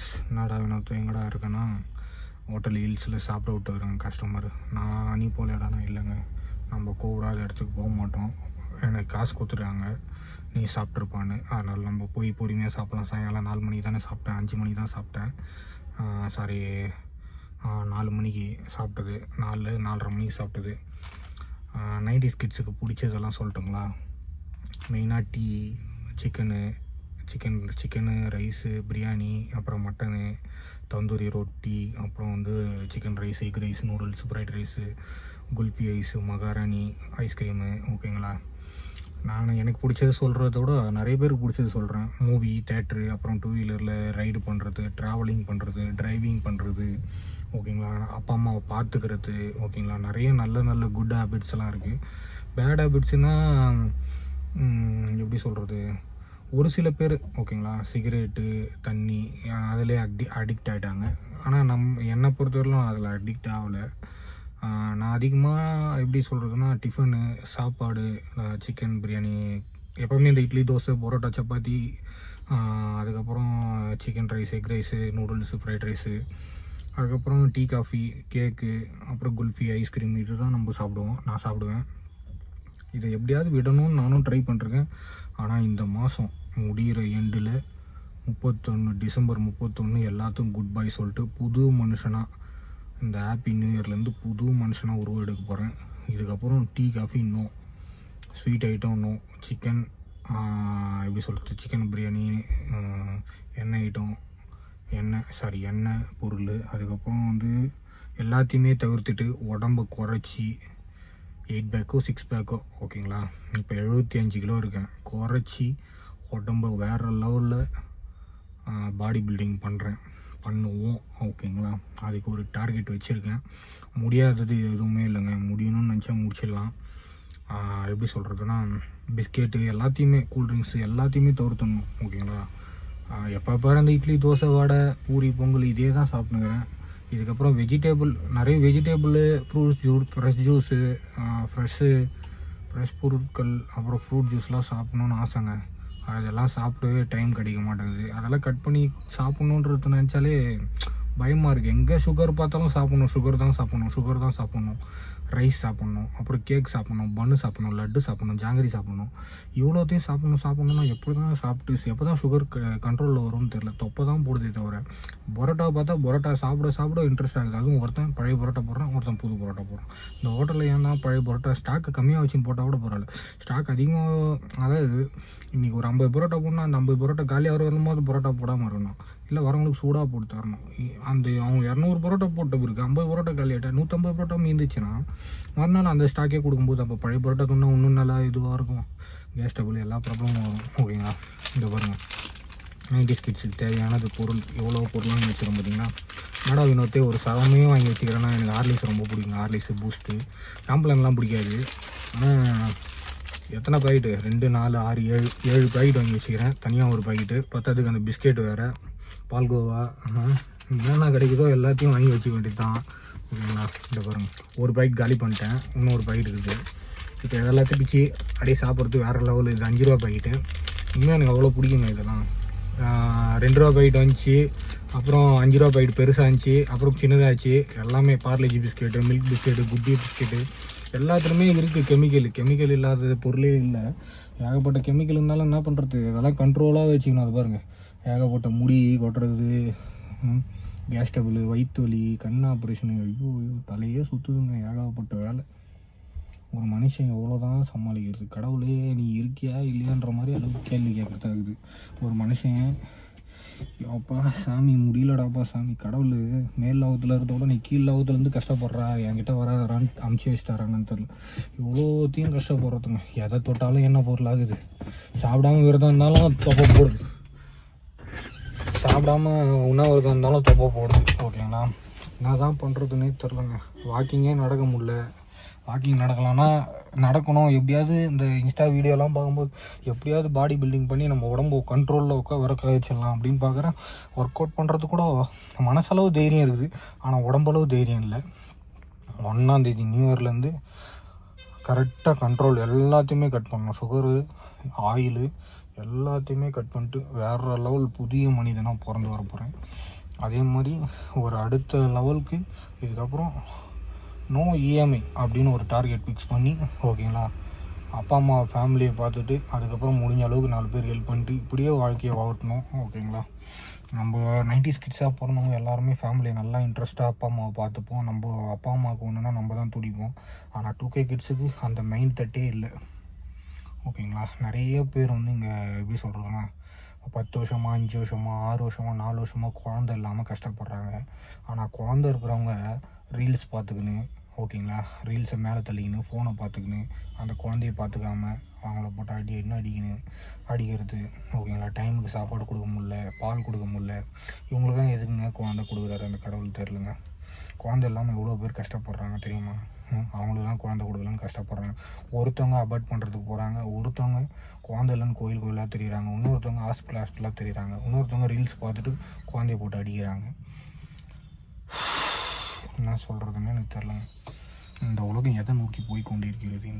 Guys என்னடா வினோத் எங்கடா இருக்கேன்னா ஹோட்டல் ஹில்ஸில் சாப்பிட விட்டு வருங்க கஸ்டமர் நான் நீ போல இடம்னா இல்லைங்க. நம்ம கூடாத இடத்துக்கு போக மாட்டோம். எனக்கு காசு கொடுத்துருக்காங்க நீ சாப்பிட்ருப்பான்னு அதனால் நம்ம போய் பொறுமையாக சாப்பிட்லாம். சாயங்காலம் நாலு மணிக்கு தானே சாப்பிட்டேன். அஞ்சு மணிக்கு தான் சாப்பிட்டேன். சாரி நாலு மணிக்கு சாப்பிட்டது. நாலு நாலரை மணிக்கு சாப்பிட்டது. நைன்டி கிட்ஸுக்கு பிடிச்சதெல்லாம் சொல்லட்டுங்களா? மெயினாக tea chicken chicken chicken rice biryani அப்புறம் மட்டனு தந்தூரி ரொட்டி அப்புறம் வந்து chicken rice egg rice noodles fried rice kulfi ice Maharani ice cream ஓகேங்களா நான் எனக்கு பிடிச்சது சொல்கிறத விட நிறைய பேருக்கு பிடிச்சது சொல்கிறேன் மூவி தேட்ரு அப்புறம் டூ வீலரில் ரைடு பண்ணுறது ட்ராவலிங் பண்ணுறது டிரைவிங் பண்ணுறது ஓகேங்களா அப்பா அம்மாவை பார்த்துக்கிறது ஓகேங்களா நிறைய நல்ல நல்ல குட் ஹேபிட்ஸ்லாம் இருக்குது பேட் ஹேபிட்ஸ்னால் எப்படி சொல்கிறது ஒரு சில பேர் ஓகேங்களா சிகரெட்டு தண்ணி அதிலே அடி அடிக்ட் ஆகிட்டாங்க ஆனால் நம் என்னை பொறுத்தவரையிலும் அதில் அடிக்ட் ஆகலை. நான் அதிகமாக எப்படி சொல்கிறதுனா டிஃபனு சாப்பாடு சிக்கன் பிரியாணி எப்போவுமே இந்த இட்லி தோசை பரோட்டா சப்பாத்தி அதுக்கப்புறம் chicken rice egg rice noodles fried rice அதுக்கப்புறம் டீ காஃபி கேக்கு அப்புறம் குல்ஃபி ஐஸ்கிரீம் இதுதான் நம்ம சாப்பிடுவோம். நான் சாப்பிடுவேன். இதை எப்படியாவது விடணும்னு நானும் ட்ரை பண்ணுறேன் ஆனால் இந்த மாதம் முடிகிற எண்டில் முப்பத்தொன்று டிசம்பர் முப்பத்தொன்று எல்லாத்துக்கும் குட் பை சொல்லிட்டு புது மனுஷனாக இந்த ஹாப்பி நியூ இயர்லேருந்து புது மனுஷனாக உருவெடுக்க போகிறேன் இதுக்கப்புறம் tea coffee no sweet item no chicken எப்படி சொல்கிறது சிக்கன் பிரியாணி எண்ணெய் ஐட்டம் எண்ணெய் சாரி எண்ணெய் பொருள். அதுக்கப்புறம் வந்து எல்லாத்தையுமே தவிர்த்துட்டு உடம்ப குறைச்சி எயிட் பேக்கோ சிக்ஸ் பேக்கோ ஓகேங்களா இப்போ எழுபத்தி அஞ்சு கிலோ இருக்கேன். குறைச்சி உடம்ப வேறு லெவலில் பாடி பில்டிங் பண்ணுறேன் பண்ணுவோம். ஓகேங்களா? அதுக்கு ஒரு டார்கெட் வச்சுருக்கேன். முடியாதது எதுவுமே இல்லைங்க. முடியணும்னு நினச்சா முடிச்சிடலாம். எப்படி சொல்கிறதுனா பிஸ்கெட்டு எல்லாத்தையுமே கூல்ட்ரிங்க்ஸு எல்லாத்தையுமே தவிர்த்தணும். ஓகேங்களா? எப்போ பாரு அந்த இட்லி தோசை வடை பூரி பொங்கல் இதே தான் சாப்பிட்டுக்கிறேன் இதுக்கப்புறம் வெஜிடேபிள் நிறைய vegetable fruits juice fresh juice fresh fresh பொருட்கள் அப்புறம் ஃப்ரூட் ஜூஸ்லாம் சாப்பிட்ணுன்னு ஆசைங்க. அதெல்லாம் சாப்பிடவே டைம் கிடைக்க மாட்டேங்குது. அதெல்லாம் கட் பண்ணி சாப்பிட்ணுன்றது நினச்சாலே பயமாக இருக்குது எங்கே சுகர் பார்த்தாலும் சாப்பிட்ணும் சுகர் தான் சாப்பிட்ணும் சுகர் தான் சாப்பிட்ணும். ரைஸ் சாப்பிட்ணும் அப்புறம் கேக் சாப்பிட்ணும் பன்னு சாப்பிட்ணும் லட்டு சாப்பிட்ணும் ஜாங்கிரி சாப்பிட்ணும். இவ்வளோத்தையும் சாப்பிட்ணும் சாப்பிட்ணுன்னா எப்படி தான் சாப்பிட்டு எப்போ தான் சுகர் கண்ட்ரோலில் வரும்னு தெரியல. தொப்பை தான் போடுதே தவிர பரோட்டா பார்த்தா பரோட்டா சாப்பிட சாப்பிட இன்ட்ரெஸ்ட் ஆகுது அதுவும் ஒருத்தன் பழைய பரோட்டா போடுறான் ஒருத்தன் புது பரோட்டா போடுறான். இந்த ஹோட்டலில் ஏன்னா பழைய பரோட்டா ஸ்டாக்கு கம்மியாக வச்சுன்னு போட்டால் கூட பரவாயில்ல. ஸ்டாக் அதிகமாக அதாவது இன்றைக்கி ஒரு ஐம்பது பரோட்டா போடணும் அந்த ஐம்பது பரோட்டா காலியாக வரும் போது பரோட்டா போடாமல் இருக்கணும் இல்லை வரவங்களுக்கு சூடாக போட்டு தரணும். அந்த அவங்க இரநூறு பரோட்டா போட்ட பிறகு ஐம்பது பரோட்டா காலியாட்டா நூற்றம்பது பரோட்டா மீந்துச்சுன்னா மறுநாள் அந்த ஸ்டாக்கே கொடுக்கும்போது அப்போ பழைய பரோட்டா துண்ணா இன்னும் நல்லா இதுவாக இருக்கும். கேஸ் டபுள் எல்லா ப்ராப்ளமும் வரும். ஓகேங்களா இந்த பாருங்கள் நைன்டிஸ் கிட்ஸுக்கு தேவையானது பொருள் எவ்வளோ பொருள்லாம் வச்சுருக்கோம் பார்த்தீங்கன்னா மேடம் இன்னொருத்தே ஒரு சவமே வாங்கி வச்சுக்கிறேன்னா எனக்கு ஹார்லிக்ஸ் ரொம்ப பிடிக்கும். ஹார்லிக்ஸு பூஸ்ட்டு காம்ப்ளான்லாம் பிடிக்காது. ஆனால் எத்தனை பாக்கெட்டு ரெண்டு நாலு ஆறு ஏழு ஏழு பாக்கெட் வாங்கி வச்சுக்கிறேன். தனியாக ஒரு பாக்கெட்டு பத்தாதுக்கு அந்த பிஸ்கெட் வேறு. பால்கோவா என்னென்ன கிடைக்குதோ எல்லாத்தையும் வாங்கி வச்சுக்க வேண்டியது தான் ஓகேங்களா? இந்த பாருங்க. ஒரு பைக் காலி பண்ணிட்டேன். இன்னொரு பைட் இருக்குது இப்போ இதெல்லாத்தையும் பிச்சு அப்படியே சாப்பிட்றது வேறு லெவல் இது. அஞ்சு ரூபா பாக்கெட்டு இன்னும் எனக்கு அவ்வளோ பிடிக்குங்க இதெல்லாம். ரெண்டு ரூபா பாக்கெட் வந்துச்சு. அப்புறம் அஞ்சு ரூபா பாக்கெட் பெருசாக இருந்துச்சு. அப்புறம் சின்னதாச்சு. எல்லாமே பார்லேஜி பிஸ்கெட்டு மில்க் பிஸ்கெட்டு குட்டி பிஸ்கெட்டு எல்லாத்துலேயுமே இருக்குது கெமிக்கல் கெமிக்கல் இல்லாத பொருளே இல்லை. ஏகப்பட்ட கெமிக்கல் இருந்தாலும் என்ன பண்ணுறது இதெல்லாம் கண்ட்ரோலாக வச்சுக்கணும். அது பாருங்கள் ஏகப்பட்ட முடி கொட்டுறது கேஸ் டபுள் வயிற்று வலி கண் ஆப்ரேஷனு ஐயோ ஐயோ தலையே சுற்றுதுங்க ஏகப்பட்ட வேலை. ஒரு மனுஷன் எவ்வளோதான் சமாளிக்கிறது? கடவுளே நீ இருக்கியா இல்லையான்ற மாதிரி அளவுக்கு கேள்வி கேட்குறதா இருக்குது. ஒரு மனுஷன் அப்பா சாமி முடியலடாப்பா சாமி கடவுள் மேல் லாவத்தில் இருந்தோட நீ கீழ் லாவத்துலேருந்து கஷ்டப்படுறா என்கிட்ட வராதரான்னு அமுச்சு வச்சிட்டாரான்னு தெரியல. இவ்வளோத்தையும் கஷ்டப்படுறதுங்க. எதை தொட்டாலும் என்ன பொருள் ஆகுது சாப்பிடாம விரதம் இருந்தாலும் தொப்பை போடுது. சாப்பிடாமல் உணவுரதம் இருந்தாலும் தொப்பை போடுது ஓகேங்களா? என்ன தான் பண்ணுறதுன்னே தெரிலங்க வாக்கிங்கே நடக்க முடியல. வாக்கிங் நடக்கலாம்னா நடக்கணும். எப்படியாவது இந்த இன்ஸ்டா வீடியோலாம் பார்க்கும்போது எப்படியாவது பாடி பில்டிங் பண்ணி நம்ம உடம்பு கண்ட்ரோலில் உட்கா விறக்க வச்சிடலாம் அப்படின்னு பார்க்குறேன் ஒர்க் அவுட் பண்ணுறது கூட மனசளவு தைரியம் இருக்குது. ஆனால் உடம்பளவு தைரியம் இல்லை. ஒன்றாந்தேதி நியூ இயர்லேருந்து கரெக்டாக கண்ட்ரோல் எல்லாத்தையுமே கட் பண்ணணும். சுகரு ஆயிலு எல்லாத்தையுமே கட் பண்ணிட்டு வேறு லெவல் புதிய மனிதனாக பிறந்து வர போகிறேன் அதே மாதிரி ஒரு அடுத்த லெவலுக்கு இதுக்கப்புறம் நோ இஎம்ஐ அப்படின்னு ஒரு டார்கெட் ஃபிக்ஸ் பண்ணி ஓகேங்களா அப்பா அம்மா ஃபேமிலியை பார்த்துட்டு அதுக்கப்புறம் முடிஞ்ச அளவுக்கு நாலு பேர் ஹெல்ப் பண்ணிட்டு இப்படியே வாழ்க்கையை வளர்த்தணும் ஓகேங்களா நம்ம நைன்டி கிட்ஸாக பிறந்தவங்க எல்லாருமே ஃபேமிலியை நல்லா இன்ட்ரெஸ்ட்டாக அப்பா அம்மாவை பார்த்துப்போம். நம்ம அப்பா அம்மாவுக்கு ஒன்றுனா நம்ம தான் துடிப்போம். ஆனால் டூ கே கிட்ஸுக்கு அந்த மைண்ட் தட்டே இல்லை. ஓகேங்களா? நிறைய பேர் வந்து இங்கே எப்படி சொல்கிறதுனா பத்து வருஷமா அஞ்சு வருஷமா ஆறு வருஷமா நாலு வருஷமா குழந்தை இல்லாமல் கஷ்டப்படுறாங்க. ஆனால் குழந்த இருக்கிறவங்க ரீல்ஸ் பார்த்துக்கின்னு ஓகேங்களா? ரீல்ஸை மேலே தள்ளிக்கின்னு ஃபோனை பார்த்துக்கின்னு அந்த குழந்தைய பார்த்துக்காம அவங்கள போட்டு அடி இன்னும் அடிக்கின்னு அடிக்கிறது ஓகேங்களா? டைமுக்கு சாப்பாடு கொடுக்க முடில பால் கொடுக்க முடில இவங்களுக்கு தான் எதுக்குங்க குழந்தை கொடுக்குறாரு அந்த கடவுள் தெரிலங்க குழந்தை இல்லாமல் எவ்வளோ பேர் கஷ்டப்படுறாங்க தெரியுமா? அவங்களுக்குலாம் குழந்தை கொடுக்கலன்னு கஷ்டப்படுறாங்க. ஒருத்தவங்க அபார்ட் பண்ணுறதுக்கு போகிறாங்க ஒருத்தவங்க குழந்தை இல்லைன்னு கோயில் கோயிலாக தெரியுறாங்க இன்னொருத்தவங்க ஹாஸ்பிட்டல் ஹாஸ்பிட்டலாக தெரியுறாங்க இன்னொருத்தவங்க ரீல்ஸ் பார்த்துட்டு குழந்தைய போட்டு அடிக்கிறாங்க. என்ன சொல்கிறதுன்னு எனக்கு தெரிலங்க இந்த உலகம் எதை நோக்கி போய் கொண்டிருக்கிறது என்று